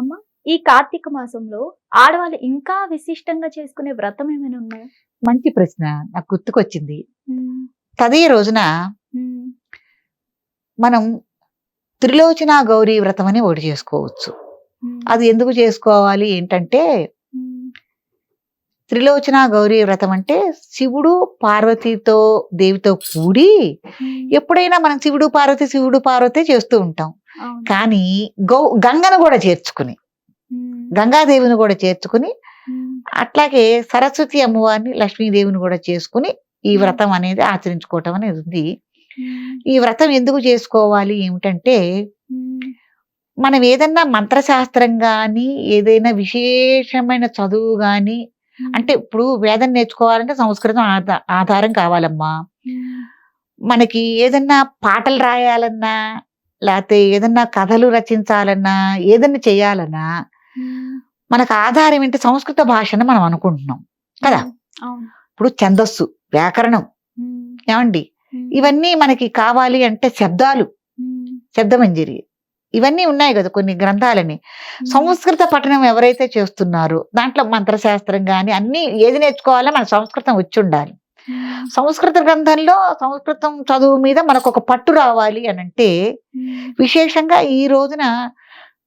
అమ్మ ఈ కార్తీక మాసంలో ఆడవాళ్ళు ఇంకా విశిష్టంగా చేసుకునే వ్రతం ఏమైనా ఉన్నాయా మంచి ప్రశ్న. నాకు గుర్తుకొచ్చింది. తదే రోజున మనం త్రిలోచన గౌరీ వ్రతం అని ఒకటి చేసుకోవచ్చు. అది ఎందుకు చేసుకోవాలి? ఏంటంటే త్రిలోచన గౌరీ వ్రతం అంటే శివుడు పార్వతితో దేవితో కూడి ఎప్పుడైనా మనం శివుడు పార్వతి శివుడు పార్వతి చేస్తూ ఉంటాం. కానీ గౌ గంగను కూడా చేర్చుకుని గంగాదేవిని కూడా చేర్చుకుని అట్లాగే సరస్వతి అమ్మవారిని లక్ష్మీదేవిని కూడా చేసుకుని ఈ వ్రతం అనేది ఆచరించుకోవటం అనేది ఉంది. ఈ వ్రతం ఎందుకు చేసుకోవాలి? ఏమిటంటే మనం ఏదన్నా మంత్రశాస్త్రం కానీ ఏదైనా విశేషమైన చదువు కానీ అంటే ఇప్పుడు వేదం నేర్చుకోవాలంటే సంస్కృతం ఆధా- ఆధారం కావాలమ్మా. మనకి ఏదన్నా పాటలు రాయాలన్నా లేకపోతే ఏదన్నా కథలు రచించాలన్నా ఏదన్నా చేయాలన్నా మనకు ఆధారం ఏంటి? సంస్కృత భాషను మనం అనుకుంటున్నాం. కదా? ఇప్పుడు ఛందస్సు వ్యాకరణం. ఏమండి? ఇవన్నీ మనకి కావాలి అంటే శబ్దాలు. శబ్దమంజరి. ఇవన్నీ ఉన్నాయి కదా కొన్ని గ్రంథాలని. సంస్కృత పఠనం ఎవరైతే చేస్తున్నారో దాంట్లో మంత్రశాస్త్రం కానీ అన్ని ఏది నేర్చుకోవాలో మన సంస్కృతం వచ్చి ఉండాలి సంస్కృత గ్రంథంలో సంస్కృతం చదువు మీద మనకు ఒక పట్టు రావాలి అని అంటే విశేషంగా ఈ రోజున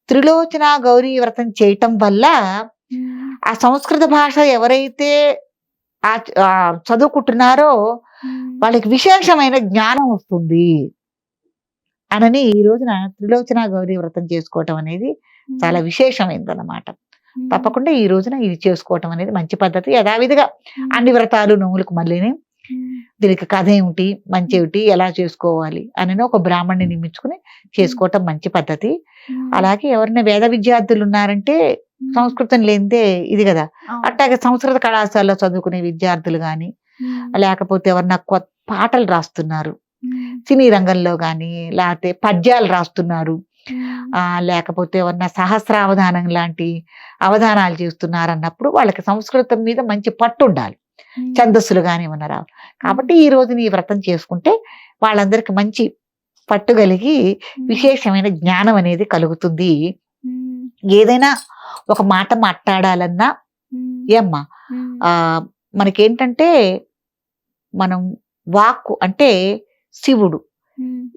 త్రిలోచన గౌరీ వ్రతం చేయటం వల్ల ఆ సంస్కృత భాష ఎవరైతే ఆ ఆ చదువుకుంటున్నారో వాళ్ళకి విశేషమైన జ్ఞానం వస్తుంది. అనని ఈ రోజున త్రిలోచన గౌరీ వ్రతం చేసుకోవటం అనేది చాలా విశేషమైందన్నమాట. తప్పకుండా ఈ రోజున ఇది చేసుకోవటం అనేది మంచి పద్ధతి. యథావిధిగా అన్ని వ్రతాలు నోములకు మళ్ళీని దీనికి కథ ఏమిటి మంచి ఏమిటి ఎలా చేసుకోవాలి అని ఒక బ్రాహ్మణ్ణి నియమించుకుని చేసుకోవటం మంచి పద్ధతి. అలాగే ఎవరైనా వేద విద్యార్థులు ఉన్నారంటే సంస్కృతం లేనిదే ఇది కదా. అట్లాగే సంస్కృత కళాశాలలో చదువుకునే విద్యార్థులు కానీ లేకపోతే ఎవరన్నా కొత్త పాటలు రాస్తున్నారు. సినీ రంగంలో కానీ లేకపోతే పద్యాలు రాస్తున్నారు. ఆ లేకపోతే ఎవరన్నా సహస్రావధానం లాంటి అవధానాలు చేస్తున్నారు అన్నప్పుడు వాళ్ళకి సంస్కృతం మీద మంచి పట్టు ఉండాలి ఛందస్సులు కానీ ఏమన్నా రావు. కాబట్టి ఈ రోజున ఈ వ్రతం చేసుకుంటే వాళ్ళందరికి మంచి పట్టు కలిగి విశేషమైన జ్ఞానం అనేది కలుగుతుంది. ఏదైనా ఒక మాట మాట్లాడాలన్నా ఏమ్మా ఆ మనకేంటంటే మనం వాక్కు అంటే శివుడు.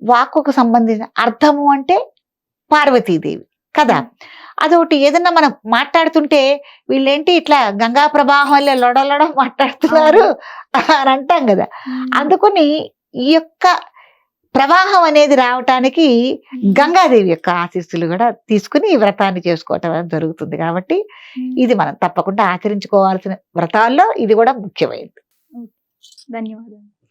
వాక్కుకు సంబంధించిన అర్థము అంటే పార్వతీదేవి. కదా? అదొకటి ఏదన్నా మనం మాట్లాడుతుంటే వీళ్ళేంటి ఇట్లా గంగా ప్రవాహంలో లొడలొడ మాట్లాడుతున్నారు అని అంటాం కదా. అందుకని ఈ యొక్క ప్రవాహం అనేది రావటానికి గంగాదేవి యొక్క ఆశీస్సులు కూడా తీసుకుని ఈ వ్రతాన్ని చేసుకోవటం అనేది జరుగుతుంది కాబట్టి ఇది మనం తప్పకుండా ఆచరించుకోవాల్సిన వ్రతాల్లో ఇది కూడా ముఖ్యమైనది. ధన్యవాదాలు.